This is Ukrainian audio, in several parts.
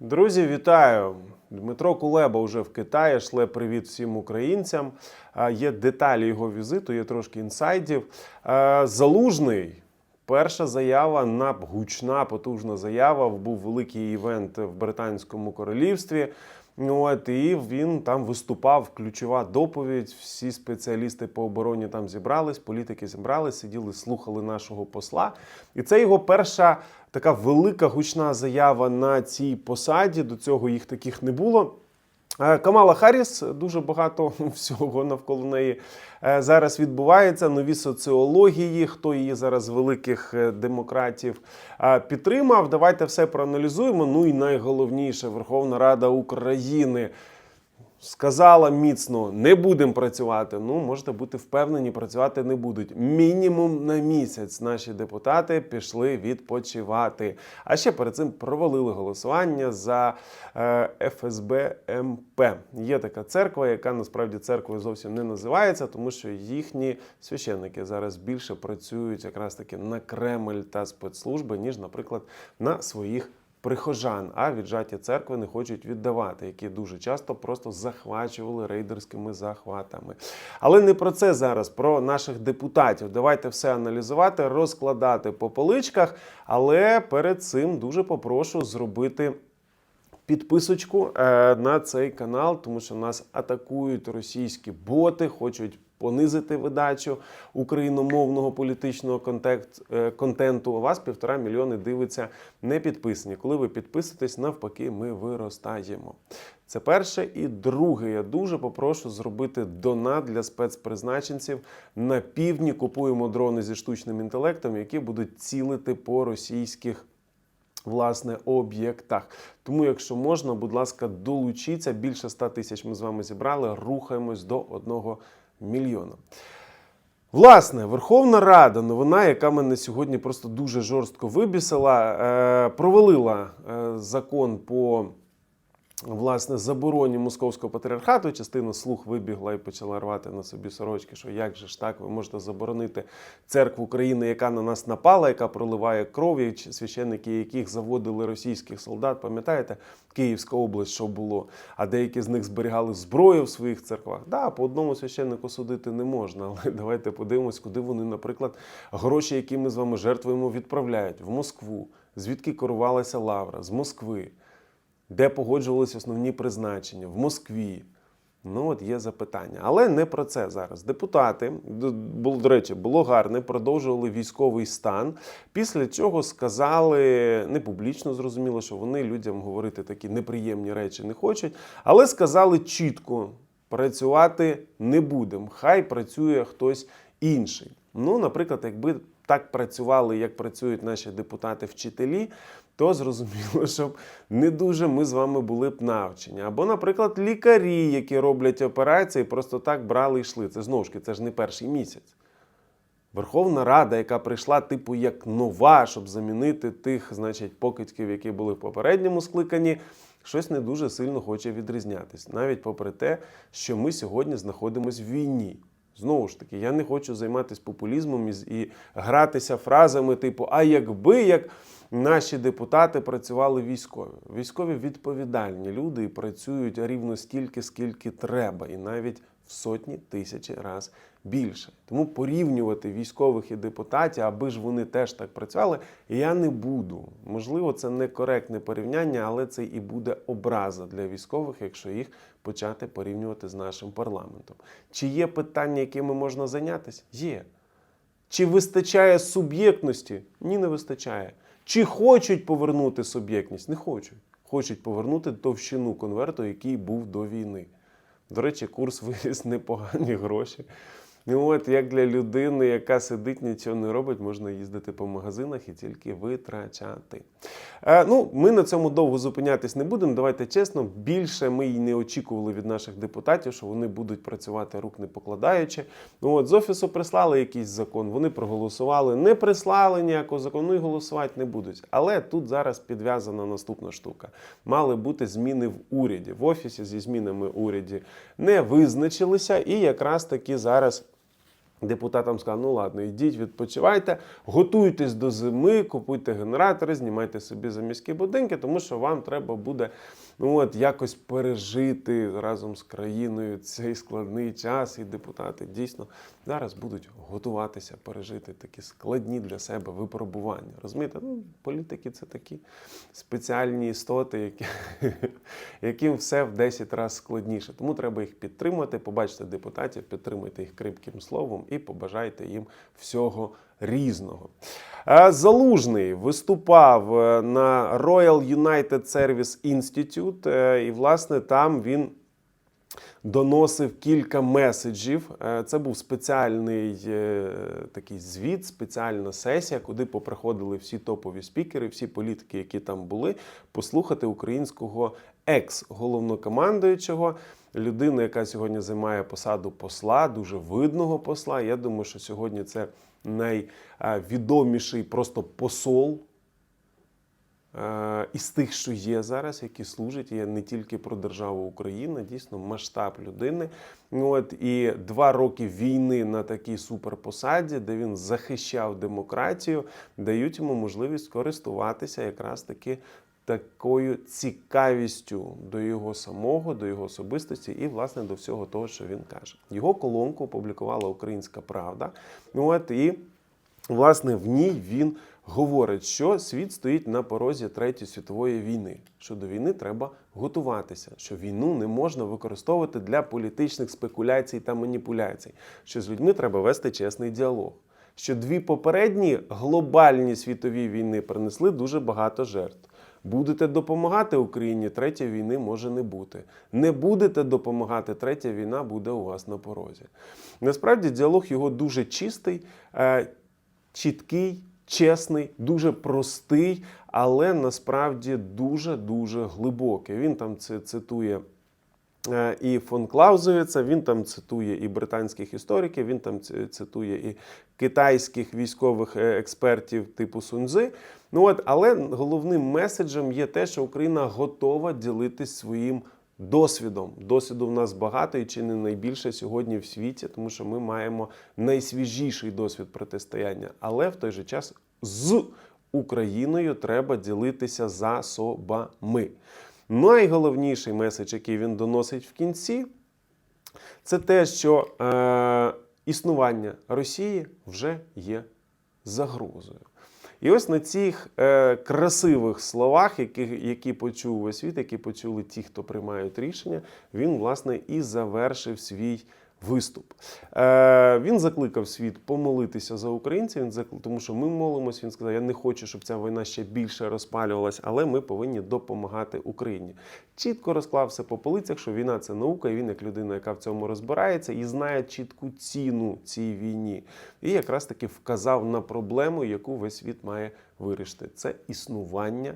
Друзі, вітаю! Дмитро Кулеба вже в Китаї. Шле привіт всім українцям. Є деталі його візиту, є трошки інсайдів. Залужний. Перша заява на гучна, потужна заява. Був великий івент в Британському королівстві. Ну, От, і він там виступав, ключова доповідь. Всі спеціалісти по обороні там зібрались, політики зібрались, сиділи, слухали нашого посла. І це його перша така велика гучна заява на цій посаді. До цього їх таких не було. Е, Камала Харріс, дуже багато всього навколо неї е, зараз відбувається. Нові соціології, хто її зараз великих е, демократів підтримав. Давайте все проаналізуємо. Ну і найголовніше, Верховна Рада України сказала міцно: не будемо працювати. Ну, можете бути впевнені, працювати не будуть. Мінімум на місяць наші депутати пішли відпочивати. А ще перед цим провалили голосування за е, ФСБ МП. Є така церква, яка насправді церквою зовсім не називається, тому що їхні священники зараз більше працюють якраз таки на Кремль та спецслужби, ніж, наприклад, на своїх прихожан, а віджаті церкви не хочуть віддавати, які дуже часто просто захвачували рейдерськими захватами. Але не про це зараз, про наших депутатів. Давайте все аналізувати, розкладати по поличках. Але перед цим дуже попрошу зробити. Підписочку е, на цей канал, тому що нас атакують російські боти, хочуть понизити видачу україномовного політичного контект, е, контенту. У вас півтора мільйони дивиться не підписані. Коли ви підписуєтесь, навпаки, ми виростаємо. Це перше. І друге, я дуже попрошу зробити донат для спецпризначенців. На півдні купуємо дрони зі штучним інтелектом, які будуть цілити по російських власне об'єктах. Тому, якщо можна, будь ласка, долучіться. Більше 100 тисяч ми з вами зібрали. Рухаємось до 1 мільйона. Власне, Верховна Рада, новина, яка мене сьогодні просто дуже жорстко вибісила, е, провалила е, закон по власне забороні московського патріархату. Частина слух вибігла і почала рвати на собі сорочки, що як же ж так, ви можете заборонити церкву України, яка на нас напала, яка проливає кров, і священники, яких заводили російських солдат. Пам'ятаєте, Київська область, що було? А деякі з них зберігали зброю в своїх церквах. Да, по одному священнику судити не можна, але давайте подивимось, куди вони, наприклад, гроші, які ми з вами жертвуємо, відправляють в Москву. Звідки керувалася Лавра? З Москви де погоджувалися основні призначення в Москві. Ну, от є запитання. Але не про це зараз. Депутати, до речі, було гарне, продовжували військовий стан. Після цього сказали, не публічно зрозуміло, що вони людям говорити такі неприємні речі не хочуть, але сказали чітко: працювати не будемо. Хай працює хтось інший. Ну, наприклад, якби так працювали, як працюють наші депутати-вчителі, то зрозуміло, щоб не дуже ми з вами були б навчені. Або, наприклад, лікарі, які роблять операції, просто так брали і йшли. Це знову ж це ж не перший місяць. Верховна Рада, яка прийшла, типу, як нова, щоб замінити тих, значить, покидьків, які були в попередньому скликанні, щось не дуже сильно хоче відрізнятись. Навіть попри те, що ми сьогодні знаходимося в війні. Знову ж таки, я не хочу займатися популізмом і, гратися фразами, типу, а якби як наші депутати працювали військові. Військові відповідальні люди і працюють рівно стільки, скільки треба, і навіть в сотні тисячі раз більше. Тому порівнювати військових і депутатів, аби ж вони теж так працювали, я не буду. Можливо, це некоректне порівняння, але це і буде образа для військових, якщо їх почати порівнювати з нашим парламентом. Чи є питання, якими можна зайнятися? Є. Чи вистачає суб'єктності? Ні, не вистачає. Чи хочуть повернути суб'єктність? Не хочуть. Хочуть повернути товщину конверту, який був до війни. До речі, курс виріс непогані гроші. І от як для людини, яка сидить, нічого не робить, можна їздити по магазинах і тільки витрачати. Е, ну, ми на цьому довго зупинятись не будемо. Давайте чесно, більше ми й не очікували від наших депутатів, що вони будуть працювати рук не покладаючи. Ну от з офісу прислали якийсь закон, вони проголосували, не прислали ніякого закону і голосувати не будуть. Але тут зараз підв'язана наступна штука. Мали бути зміни в уряді. В офісі зі змінами в уряді не визначилися, і якраз таки зараз. Депутатам сказали, ну ладно, йдіть, відпочивайте, готуйтесь до зими, купуйте генератори, знімайте собі заміські будинки, тому що вам треба буде ну от якось пережити разом з країною цей складний час. І депутати дійсно зараз будуть готуватися пережити такі складні для себе випробування. Розумієте, ну політики це такі спеціальні істоти, які, яким все в 10 разів складніше. Тому треба їх підтримувати. Побачите депутатів, підтримуйте їх крипким словом і побажайте їм всього різного. Е, Залужний виступав е, на Royal United Service Institute, е, і, власне, там він доносив кілька меседжів. Це був спеціальний такий звіт, спеціальна сесія, куди поприходили всі топові спікери, всі політики, які там були, послухати українського екс-головнокомандуючого. Людина, яка сьогодні займає посаду посла, дуже видного посла. Я думаю, що сьогодні це найвідоміший просто посол е, із тих, що є зараз, які служать. Я не тільки про державу Україна, дійсно масштаб людини. Ну, От і два роки війни на такій суперпосаді, де він захищав демократію, дають йому можливість користуватися якраз таки. Такою цікавістю до його самого, до його особистості і, власне, до всього того, що він каже. Його колонку опублікувала Українська Правда. От і власне в ній він говорить, що світ стоїть на порозі Третьої світової війни. Що до війни треба готуватися, що війну не можна використовувати для політичних спекуляцій та маніпуляцій, що з людьми треба вести чесний діалог. Що дві попередні глобальні світові війни принесли дуже багато жертв. Будете допомагати Україні, третя війни може не бути. Не будете допомагати, третя війна буде у вас на порозі. Насправді діалог його дуже чистий, е, чіткий, чесний, дуже простий, але насправді дуже-дуже глибокий. Він там це цитує. Е, І фон Клаузевіца, він там цитує і британських істориків, він там цитує і китайських військових е, експертів типу Сунзи. Ну от, але головним меседжем є те, що Україна готова ділитись своїм досвідом. Досвіду в нас багато і чи не найбільше сьогодні в світі, тому що ми маємо найсвіжіший досвід протистояння. Але в той же час з Україною треба ділитися засобами. Найголовніший меседж, який він доносить в кінці, це те, що е, існування Росії вже є загрозою. І ось на цих е, красивих словах, які, які почув весь світ, які почули ті, хто приймають рішення, він власне і завершив свій виступ. Е, він закликав світ помолитися за українців. Він закликав, тому що ми молимося. Він сказав: Я не хочу, щоб ця війна ще більше розпалювалась, але ми повинні допомагати Україні. Чітко розклав все по полицях, що війна це наука, і він, як людина, яка в цьому розбирається, і знає чітку ціну цій війні. І якраз таки вказав на проблему, яку весь світ має вирішити. Це існування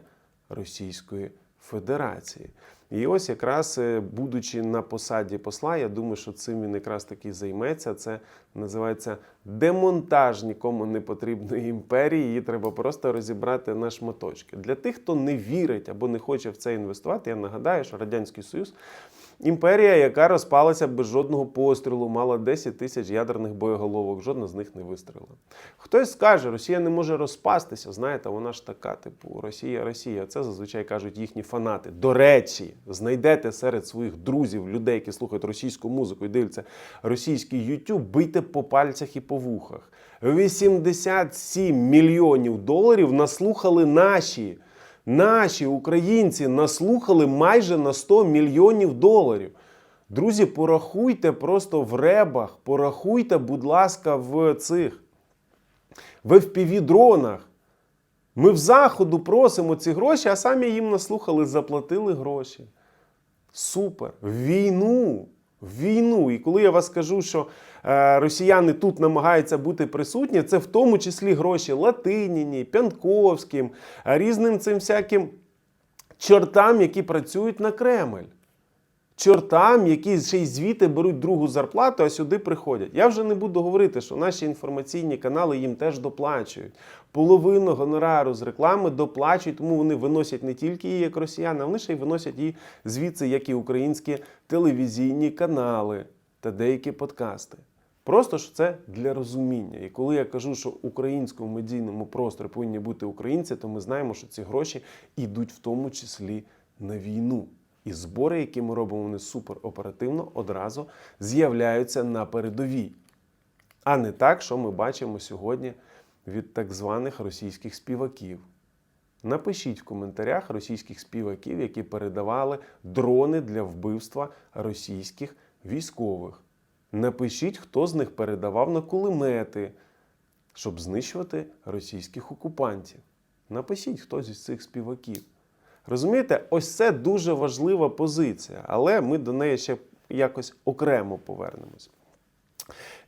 Російської Федерації. І ось якраз е, будучи на посаді посла, я думаю, що цим він якраз таки займеться. Це називається демонтаж нікому не потрібної імперії. Її треба просто розібрати на шматочки. Для тих, хто не вірить або не хоче в це інвестувати, я нагадаю, що Радянський Союз. Імперія, яка розпалася без жодного пострілу, мала 10 тисяч ядерних боєголовок, жодна з них не вистрілила. Хтось скаже, Росія не може розпастися. Знаєте, вона ж така, типу, Росія, Росія. Це зазвичай кажуть їхні фанати. До речі, знайдете серед своїх друзів, людей, які слухають російську музику і дивляться російський YouTube, бийте по пальцях і по вухах. 87 мільйонів доларів наслухали наші. Наші українці наслухали майже на 100 мільйонів доларів. Друзі, порахуйте просто в ребах, порахуйте, будь ласка, в цих в FPV-дронах. Ми в заходу просимо ці гроші, а самі їм наслухали, заплатили гроші. Супер. В Війну. В Війну. І коли я вас кажу, що росіяни тут намагаються бути присутні, це в тому числі гроші Латиніні, Пянковським, е, різним цим всяким чортам, які працюють на Кремль. Чортам, які ще й звідти беруть другу зарплату, а сюди приходять. Я вже не буду говорити, що наші інформаційні канали їм теж доплачують. Половину гонорару з реклами доплачують, тому вони виносять не тільки її як росіяни, вони ще й виносять її звідси, як і українські телевізійні канали та деякі подкасти. Просто що це для розуміння. І коли я кажу, що українському медійному просторі повинні бути українці, то ми знаємо, що ці гроші йдуть в тому числі на війну. І збори, які ми робимо, вони супер оперативно одразу з'являються на передовій. А не так, що ми бачимо сьогодні від так званих російських співаків. Напишіть в коментарях російських співаків, які передавали дрони для вбивства російських військових. Напишіть, хто з них передавав на кулемети, щоб знищувати російських окупантів. Напишіть, хто зі цих співаків. Розумієте, ось це дуже важлива позиція, але ми до неї ще якось окремо повернемось.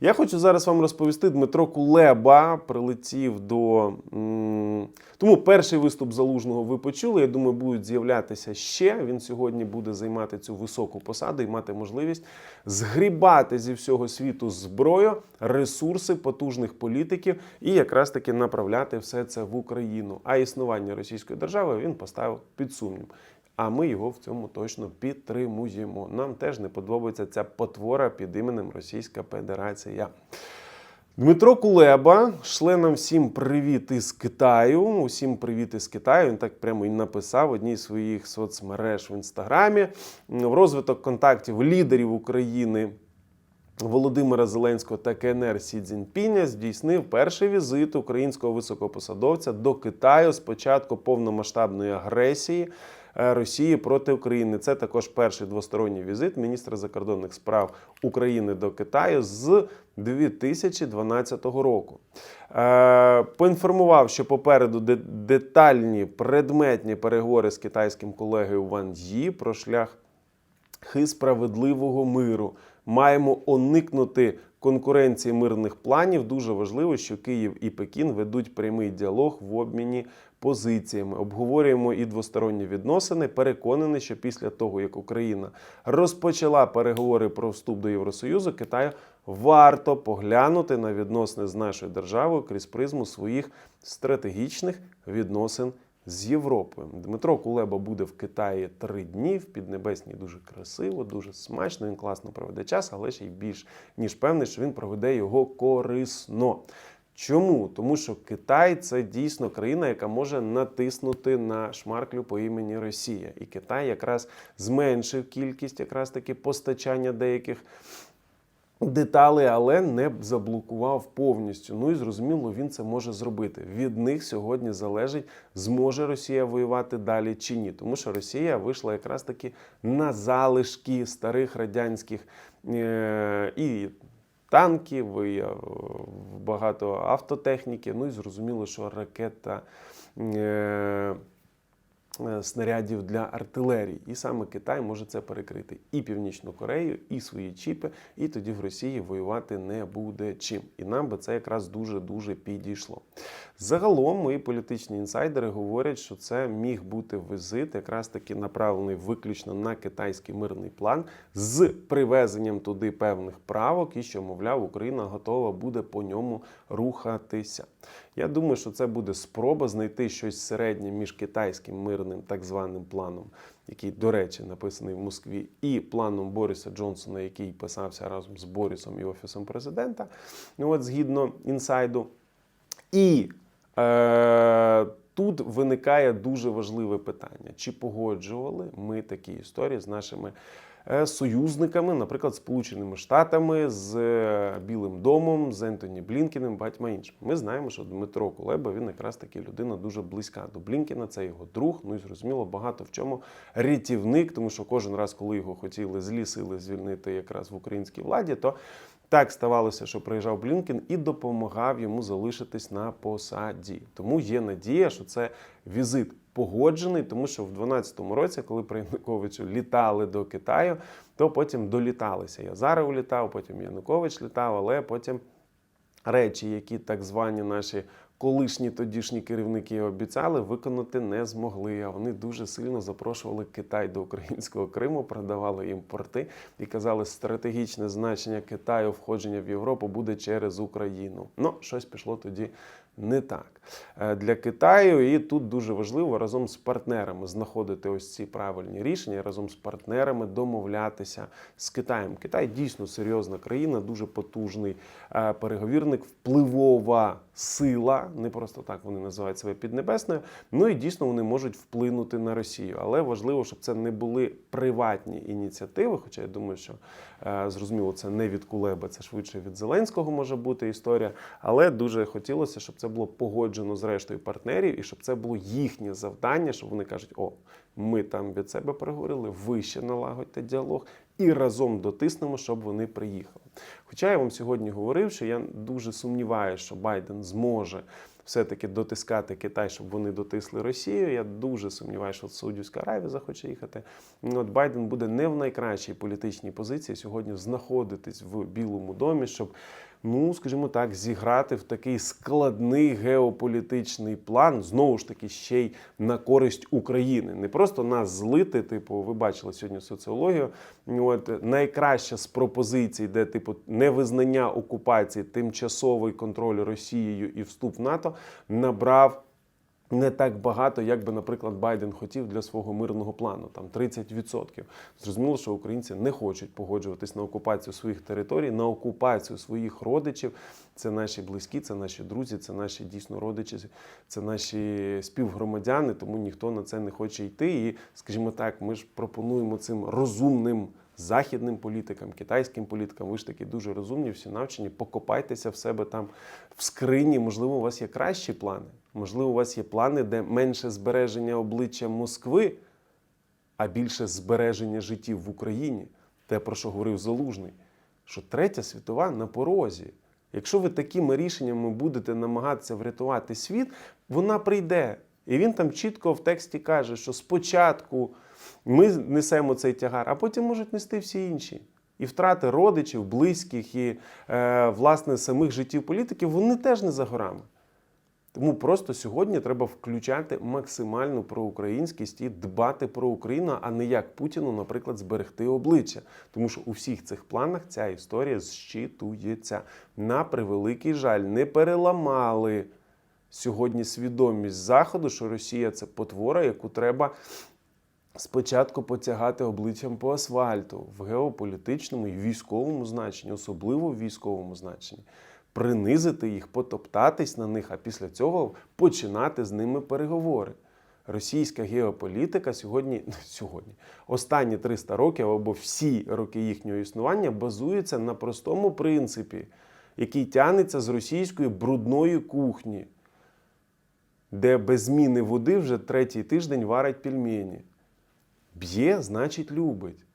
Я хочу зараз вам розповісти. Дмитро Кулеба прилетів до. Тому перший виступ залужного ви почули. Я думаю, будуть з'являтися ще. Він сьогодні буде займати цю високу посаду і мати можливість згрібати зі всього світу зброю, ресурси потужних політиків і якраз таки направляти все це в Україну. А існування Російської держави він поставив під сумнів. А ми його в цьому точно підтримуємо. Нам теж не подобається ця потвора під іменем Російська Федерація. Дмитро Кулеба шле нам всім привіт із Китаю. Усім привіт із Китаю. Він так прямо і написав в одній з своїх соцмереж в інстаграмі. В розвиток контактів лідерів України Володимира Зеленського та КНР Сі Цзіньпіня здійснив перший візит українського високопосадовця до Китаю з початку повномасштабної агресії Росії проти України. Це також перший двосторонній візит міністра закордонних справ України до Китаю з 2012 року. Е, Поінформував, що попереду детальні предметні переговори з китайським колегою Ван Ї про шлях хи справедливого миру. Маємо уникнути конкуренції мирних планів. Дуже важливо, що Київ і Пекін ведуть прямий діалог в обміні позиціями. Обговорюємо і двосторонні відносини. Переконаний, що після того, як Україна розпочала переговори про вступ до Євросоюзу, Китаю варто поглянути на відносини з нашою державою крізь призму своїх стратегічних відносин з Європою. Дмитро Кулеба буде в Китаї три дні в Піднебесній дуже красиво, дуже смачно. Він класно проведе час, але ще й більш ніж певний, що він проведе його корисно. Чому? Тому що Китай це дійсно країна, яка може натиснути на шмарклю по імені Росія. І Китай якраз зменшив кількість якраз таки постачання деяких деталей, але не заблокував повністю. Ну і зрозуміло, він це може зробити. Від них сьогодні залежить, зможе Росія воювати далі чи ні. Тому що Росія вийшла якраз таки на залишки старих радянських е- і танків, і е, багато автотехніки. Ну і зрозуміло, що ракета. Е- е, снарядів для артилерії. І саме Китай може це перекрити і Північну Корею, і свої чіпи, і тоді в Росії воювати не буде чим. І нам би це якраз дуже-дуже підійшло. Загалом мої політичні інсайдери говорять, що це міг бути візит, якраз таки направлений виключно на китайський мирний план з привезенням туди певних правок, і що, мовляв, Україна готова буде по ньому рухатися. Я думаю, що це буде спроба знайти щось середнє між китайським мирним так званим планом, який, до речі, написаний в Москві, і планом Бориса Джонсона, який писався разом з Борисом і Офісом президента. Ну, от згідно інсайду. І тут виникає дуже важливе питання: чи погоджували ми такі історії з нашими е, союзниками, наприклад, Сполученими Штатами, з е, Білим домом, з Ентоні Блінкіним, багатьма іншими. Ми знаємо, що Дмитро Кулеба він якраз таки людина дуже близька до Блінкіна, це його друг. Ну і зрозуміло, багато в чому рятівник, тому що кожен раз, коли його хотіли злі сили звільнити якраз в українській владі, то так ставалося, що приїжджав Блінкен і допомагав йому залишитись на посаді. Тому є надія, що це візит погоджений, тому що в 2012 році, коли при Януковичу літали до Китаю, то потім доліталися. Язаров літав, потім Янукович літав, але потім речі, які так звані наші колишні тодішні керівники обіцяли, виконати не змогли. А вони дуже сильно запрошували Китай до українського Криму, продавали їм порти і казали, стратегічне значення Китаю входження в Європу буде через Україну. Ну, щось пішло тоді не так. Е, Для Китаю і тут дуже важливо разом з партнерами знаходити ось ці правильні рішення, разом з партнерами домовлятися з Китаєм. Китай дійсно серйозна країна, дуже потужний е, переговірник, впливова сила. Не просто так вони називають себе піднебесною. Ну і дійсно вони можуть вплинути на Росію. Але важливо, щоб це не були приватні ініціативи. Хоча я думаю, що е, зрозуміло, це не від Кулеба, це швидше від Зеленського може бути історія. Але дуже хотілося, щоб це було погоджено з рештою партнерів, і щоб це було їхнє завдання, щоб вони кажуть: о, ми там від себе переговорили, ви ще налагодьте діалог і разом дотиснемо, щоб вони приїхали. Хоча я вам сьогодні говорив, що я дуже сумніваюся, що Байден зможе. Все-таки дотискати Китай, щоб вони дотисли Росію. Я дуже сумніваюся, що Саудівська Аравія захоче їхати. Ну, От Байден буде не в найкращій політичній позиції сьогодні знаходитись в Білому домі, щоб, ну скажімо так, зіграти в такий складний геополітичний план, знову ж таки, ще й на користь України. Не просто нас злити, типу, ви бачили сьогодні соціологію. От найкраща з пропозицій, де типу невизнання окупації, тимчасовий контроль Росією і вступ в НАТО набрав. Не так багато, як би, наприклад, Байден хотів для свого мирного плану, там 30%. Зрозуміло, що українці не хочуть погоджуватись на окупацію своїх територій, на окупацію своїх родичів. Це наші близькі, це наші друзі, це наші дійсно родичі, це наші співгромадяни, тому ніхто на це не хоче йти. І, скажімо так, ми ж пропонуємо цим розумним. Західним політикам, китайським політикам, ви ж таки дуже розумні, всі навчені. Покопайтеся в себе там в скрині. Можливо, у вас є кращі плани. Можливо, у вас є плани, де менше збереження обличчя Москви, а більше збереження життів в Україні. Те, про що говорив Залужний, що третя світова на порозі. Якщо ви такими рішеннями будете намагатися врятувати світ, вона прийде. І він там чітко в тексті каже, що спочатку ми несемо цей тягар, а потім можуть нести всі інші. І втрати родичів, близьких і е, власне самих життів політиків вони теж не за горами. Тому просто сьогодні треба включати максимальну проукраїнськість і дбати про Україну, а не як Путіну, наприклад, зберегти обличчя. Тому що у всіх цих планах ця історія зщитується. На превеликий жаль, не переламали сьогодні свідомість Заходу, що Росія це потвора, яку треба спочатку потягати обличчям по асфальту в геополітичному і військовому значенні, особливо в військовому значенні. Принизити їх, потоптатись на них, а після цього починати з ними переговори. Російська геополітика сьогодні, сьогодні, останні 300 років або всі роки їхнього існування базується на простому принципі, який тягнеться з російської брудної кухні, де без зміни води вже третій тиждень варять пельмені. Б'є, значить, любить.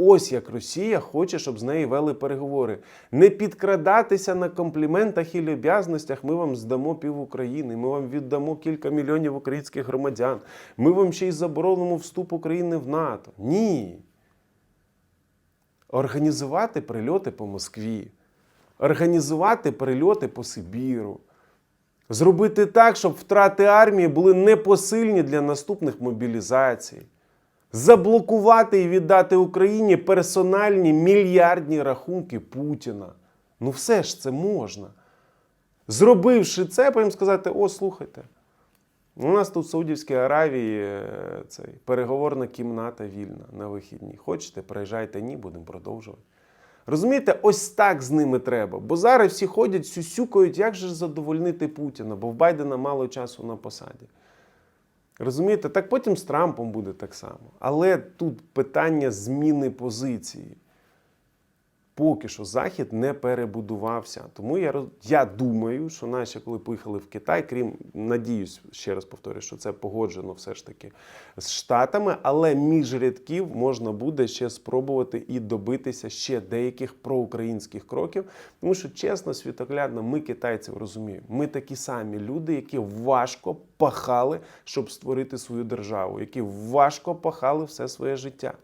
Ось як Росія хоче, щоб з нею вели переговори. Не підкрадатися на компліментах і люб'язностях. Ми вам здамо пів України, ми вам віддамо кілька мільйонів українських громадян. Ми вам ще й заборонимо вступ України в НАТО. Ні. Організувати прильоти по Москві, організувати прильоти по Сибіру. Зробити так, щоб втрати армії були непосильні для наступних мобілізацій заблокувати і віддати Україні персональні мільярдні рахунки Путіна. Ну все ж це можна. Зробивши це, потім сказати: о, слухайте, у нас тут в Саудівській Аравії е, цей, переговорна кімната вільна на вихідні. Хочете, приїжджайте, ні, будемо продовжувати. Розумієте, ось так з ними треба. Бо зараз всі ходять, сюсюкають, як же задовольнити Путіна, бо в Байдена мало часу на посаді. Розумієте, так потім з Трампом буде так само. Але тут питання зміни позиції. Поки що Захід не перебудувався. Тому я, я думаю, що наші, коли поїхали в Китай, крім надіюсь, ще раз повторюю, що це погоджено все ж таки з Штатами, але між рядків можна буде ще спробувати і добитися ще деяких проукраїнських кроків. Тому що чесно, світоглядно, ми китайців розуміємо. Ми такі самі люди, які важко пахали, щоб створити свою державу, які важко пахали все своє життя.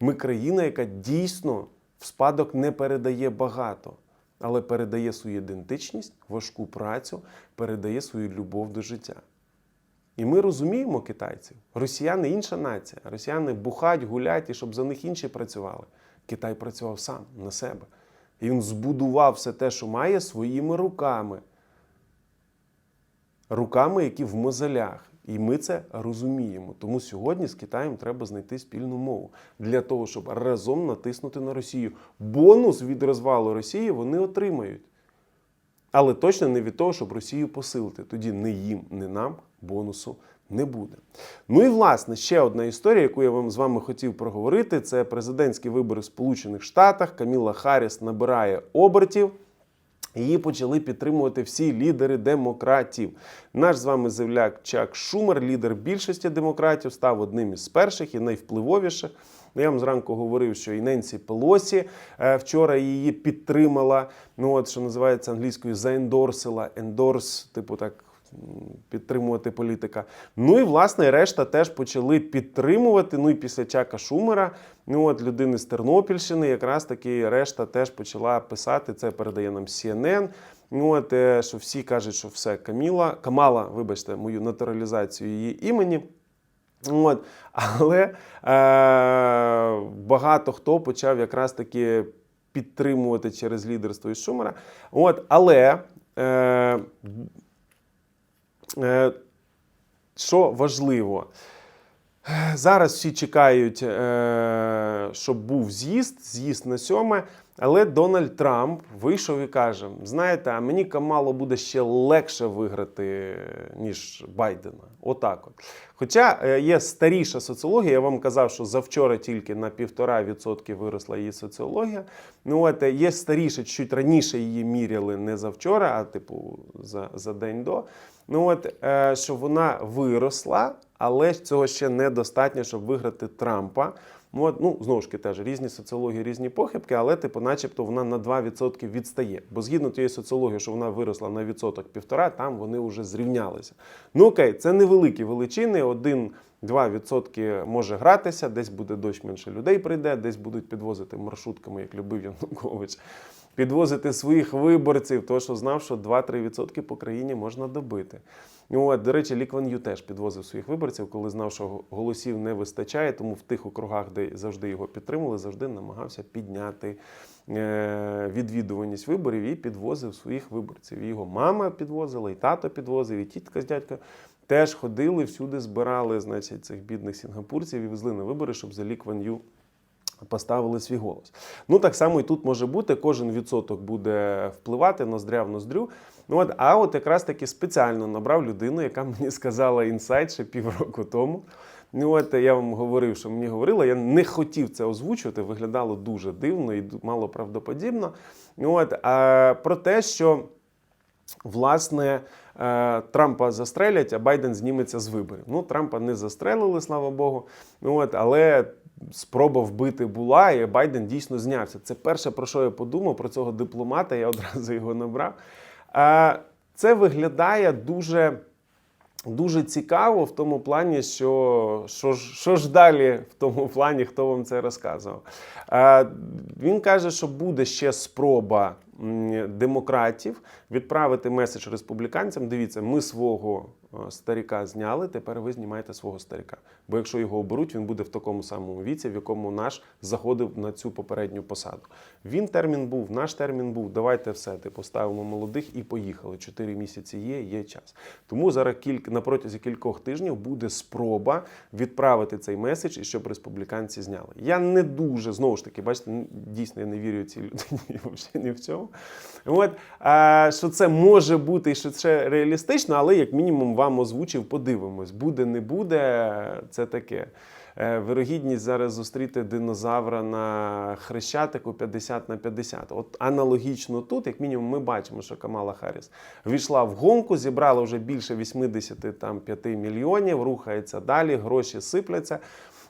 Ми країна, яка дійсно в спадок не передає багато. але передає свою ідентичність, важку працю, передає свою любов до життя. І ми розуміємо китайців. Росіяни інша нація. Росіяни бухать, гулять, і щоб за них інші працювали. Китай працював сам на себе. І він збудував все те, що має, своїми руками. Руками, які в мозолях. І ми це розуміємо. Тому сьогодні з Китаєм треба знайти спільну мову для того, щоб разом натиснути на Росію. Бонус від розвалу Росії вони отримають. Але точно не від того, щоб Росію посилити. Тоді не їм, не нам бонусу не буде. Ну і власне ще одна історія, яку я вам з вами хотів проговорити: це президентські вибори в Сполучених Штатах. Каміла Харріс набирає обертів. Її почали підтримувати всі лідери демократів. Наш з вами земляк Чак Шумер, лідер більшості демократів, став одним із перших і найвпливовіших. Ну, Я вам зранку говорив, що і Ненсі Пелосі е, вчора її підтримала. Ну от що називається англійською заендорсила, ендорс, типу так. Підтримувати політика. Ну і власне решта теж почали підтримувати. Ну і після Чака Шумера, ну от людини з Тернопільщини, якраз таки решта теж почала писати. Це передає нам CNN. Ну от е, що всі кажуть, що все Каміла, Камала, вибачте, мою натуралізацію її імені. От. Але е, багато хто почав якраз таки підтримувати через лідерство із Шумера. От, але е, що важливо, зараз всі чекають, е, щоб був з'їзд, з'їзд на сьоме. Але Дональд Трамп вийшов і каже: знаєте, а мені Камало буде ще легше виграти, ніж Байдена. Отак от. Хоча е, є старіша соціологія, я вам казав, що завчора тільки на 1,5% виросла її соціологія. Ну от е, є старіше, чуть раніше її міряли не завчора, а типу за, за день до. Ну от е, що вона виросла, але цього ще недостатньо, щоб виграти Трампа. Ну, ну, знову ж таки, теж різні соціології, різні похибки, але, типу, начебто, вона на 2% відстає. Бо згідно тієї соціології, що вона виросла на відсоток півтора, там вони вже зрівнялися. Ну окей, це невеликі величини. Один-два відсотки може гратися, десь буде дощ менше людей прийде, десь будуть підвозити маршрутками, як любив Янукович. Підвозити своїх виборців, тому що знав, що 2-3% по країні можна добити. Ну, от, до речі, Лі Кван Ю теж підвозив своїх виборців, коли знав, що голосів не вистачає, тому в тих округах, де завжди його підтримували, завжди намагався підняти е, відвідуваність виборів і підвозив своїх виборців. І його мама підвозила, і тато підвозив, і тітка з дядькою теж ходили, всюди збирали значить, цих бідних сінгапурців і везли на вибори, щоб за Лі Кван Ю поставили свій голос. Ну так само і тут може бути, кожен відсоток буде впливати ноздря в ноздрю. Ну от, а от якраз таки спеціально набрав людину, яка мені сказала інсайт ще півроку тому. Ну от я вам говорив, що мені говорила, я не хотів це озвучувати, виглядало дуже дивно і мало правдоподібно. Ну от, а, про те, що власне е, Трампа застрелять, а Байден зніметься з виборів. Ну, Трампа не застрелили, слава Богу. Ну от, але спроба вбити була, і Байден дійсно знявся. Це перше, про що я подумав, про цього дипломата, я одразу його набрав. Е, Це виглядає дуже. Дуже цікаво в тому плані, що що що ж далі в тому плані, хто вам це розказував. Е, Він каже, що буде ще спроба демократів відправити меседж республіканцям. Дивіться, ми свого старіка зняли, тепер ви знімаєте свого старіка. Бо якщо його оберуть, він буде в такому самому віці, в якому наш заходив на цю попередню посаду. Він термін був, наш термін був. Давайте все, типу, ставимо молодих і поїхали. Чотири місяці є, є час. Тому зараз кілька на протязі кількох тижнів буде спроба відправити цей меседж і щоб республіканці зняли. Я не дуже знову ж таки, бачите, дійсно я не вірю цій людині взагалі ні в цьому. От а, що це може бути це реалістично, але як мінімум вам озвучив, подивимось. Буде, не буде, це таке. Е, Вирогідність зараз зустріти динозавра на хрещатику 50 на 50. От аналогічно тут, як мінімум, ми бачимо, що Камала Харріс війшла в гонку, зібрала вже більше 85 мільйонів, рухається далі, гроші сипляться.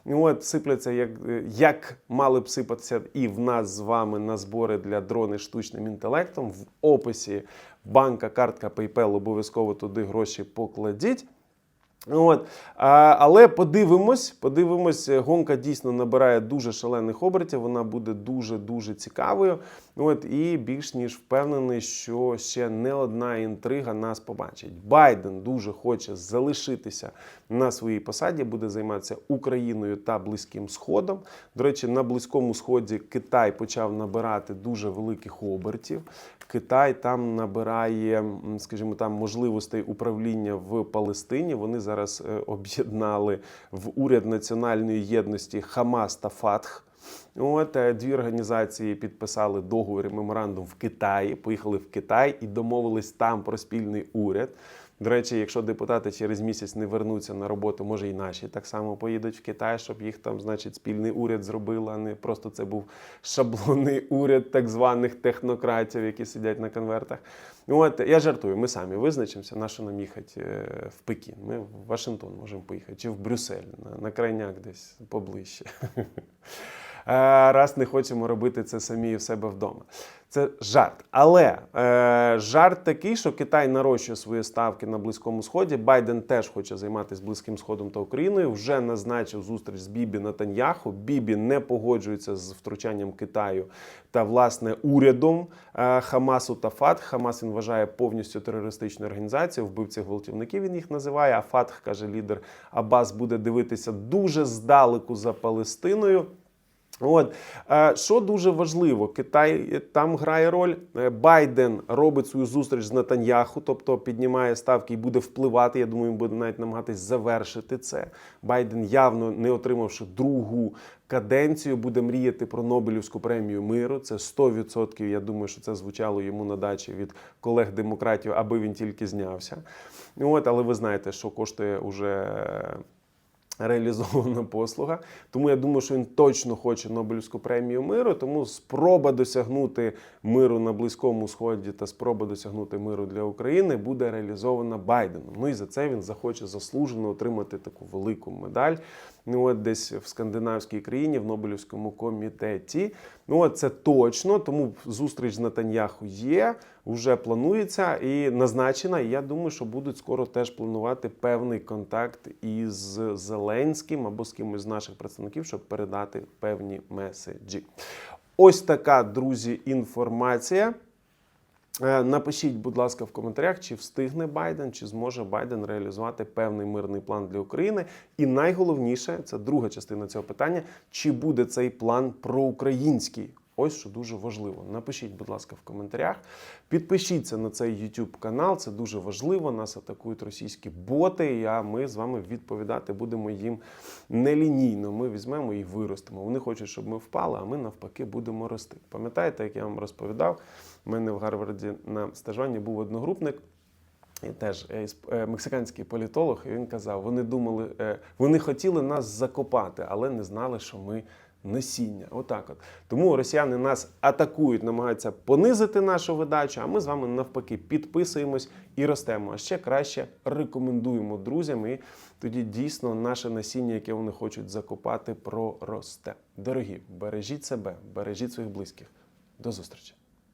От сипляться, як, як мали б сипатися і в нас з вами на збори для дрони штучним інтелектом. В описі банка, картка PayPal, обов'язково туди гроші покладіть. От, а, але подивимось, подивимось, е, гонка дійсно набирає дуже шалених обертів. Вона буде дуже дуже цікавою. От і більш ніж впевнений, що ще не одна інтрига нас побачить. Байден дуже хоче залишитися на своїй посаді, буде займатися Україною та Близьким Сходом. До речі, на Близькому Сході Китай почав набирати дуже великих обертів. Китай там набирає, скажімо, там можливостей управління в Палестині. Вони зараз е, об'єднали в уряд національної єдності Хамас та Фатх. От е, дві організації підписали договір і меморандум в Китаї, поїхали в Китай і домовились там про спільний уряд. До речі, якщо депутати через місяць не вернуться на роботу, може і наші так само поїдуть в Китай, щоб їх там, значить, спільний уряд зробили, а не просто це був шаблонний уряд так званих технократів, які сидять на конвертах. От я жартую, ми самі визначимося, на що нам їхати е, в Пекін. Ми в Вашингтон можемо поїхати, чи в Брюссель, на крайняк десь поближче. Е, Раз не хочемо робити це самі в себе вдома. Це жарт. Але е, жарт такий, що Китай нарощує свої ставки на Близькому Сході. Байден теж хоче займатися Близьким Сходом та Україною. Вже назначив зустріч з Бібі Натаньяху. Бібі не погоджується з втручанням Китаю та власне урядом е, Хамасу та Фатх. Хамас він вважає повністю терористичною організацією. Вбивці гвалтівників він їх називає. А Фатх каже лідер Аббас буде дивитися дуже здалеку за Палестиною. От Е, що дуже важливо, Китай там грає роль. Е, Байден робить свою зустріч з Натаньяху, тобто піднімає ставки і буде впливати. Я думаю, він буде навіть намагатись завершити це. Байден, явно не отримавши другу каденцію, буде мріяти про Нобелівську премію миру. Це 100%. Я думаю, що це звучало йому на дачі від колег-демократів, аби він тільки знявся. От, але ви знаєте, що коштує уже реалізована послуга. Тому я думаю, що він точно хоче Нобелівську премію миру. Тому спроба досягнути миру на Близькому Сході та спроба досягнути миру для України буде реалізована Байденом. Ну і за це він захоче заслужено отримати таку велику медаль. Ну, от десь в скандинавській країні, в Нобелівському комітеті. Ну, от це точно. Тому зустріч з Натаньяху є, вже планується і назначена. І я думаю, що будуть скоро теж планувати певний контакт із Зеленським або з кимось з наших представників, щоб передати певні меседжі. Ось така, друзі, інформація. Е, Напишіть, будь ласка, в коментарях, чи встигне Байден, чи зможе Байден реалізувати певний мирний план для України. І найголовніше це друга частина цього питання: чи буде цей план проукраїнський? Ось що дуже важливо. Напишіть, будь ласка, в коментарях. Підпишіться на цей YouTube канал, це дуже важливо. Нас атакують російські боти. А ми з вами відповідати будемо їм нелінійно. Ми візьмемо і виростемо. Вони хочуть, щоб ми впали, а ми навпаки будемо рости. Пам'ятаєте, як я вам розповідав? У мене в Гарварді на стажуванні був одногрупник. Теж е, е, мексиканський політолог, і він казав: вони думали, е, вони хотіли нас закопати, але не знали, що ми насіння. Отак от. Тому росіяни нас атакують, намагаються понизити нашу видачу, а ми з вами навпаки підписуємось і ростемо. А ще краще рекомендуємо друзям, і тоді дійсно наше насіння, яке вони хочуть закопати, проросте. Дорогі, бережіть себе, бережіть своїх близьких. До зустрічі!